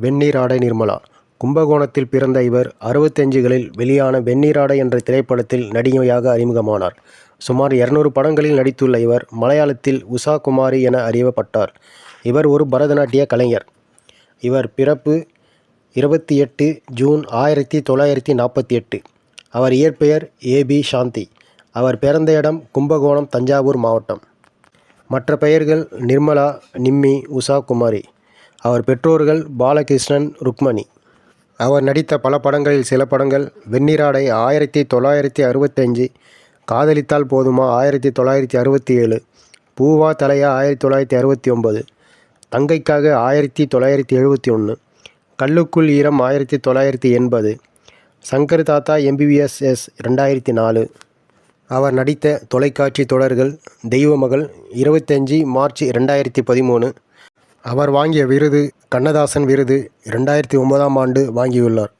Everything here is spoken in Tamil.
வெந்நீராடை நிர்மலா கும்பகோணத்தில் பிறந்த இவர் அறுபத்தஞ்சுகளில் வெளியான வெந்நீராடை என்ற திரைப்படத்தில் நடிகையாக அறிமுகமானார். சுமார் இருநூறு படங்களில் நடித்துள்ள இவர் மலையாளத்தில் உஷா குமாரி என அறியப்பட்டார். இவர் ஒரு பரதநாட்டிய கலைஞர். இவர் பிறப்பு இருபத்தி எட்டு ஜூன் ஆயிரத்தி தொள்ளாயிரத்தி நாற்பத்தி எட்டு. அவர் இயற்பெயர் ஏ. பி. சாந்தி. அவர் பிறந்த இடம் கும்பகோணம் தஞ்சாவூர் மாவட்டம். மற்ற பெயர்கள் நிர்மலா நிம்மி உஷா குமாரி. அவர் பெற்றோர்கள் பாலகிருஷ்ணன் ருக்மணி. அவர் நடித்த பல படங்களில் சில படங்கள் வெண்ணிராடை ஆயிரத்தி தொள்ளாயிரத்தி அறுபத்தஞ்சு காதலித்தால் போதுமா ஆயிரத்தி தொள்ளாயிரத்தி அறுபத்தி ஏழு பூவா தலையா ஆயிரத்தி தொள்ளாயிரத்தி அறுபத்தி ஒன்பது தங்கைக்காக ஆயிரத்தி தொள்ளாயிரத்தி எழுபத்தி ஒன்று கல்லுக்குள் ஈரம் ஆயிரத்தி தொள்ளாயிரத்தி எண்பது சங்கர் தாத்தா எம்பிபிஎஸ் எஸ் ரெண்டாயிரத்தி நாலு அவர் நடித்த தொலைக்காட்சி தொடர்கள் தெய்வமகள் இருபத்தஞ்சி மார்ச் ரெண்டாயிரத்தி பதிமூணு அவர் வாங்கிய விருது கண்ணதாசன் விருது ரெண்டாயிரத்தி ஒன்பதாம் ஆண்டு வாங்கியுள்ளார்.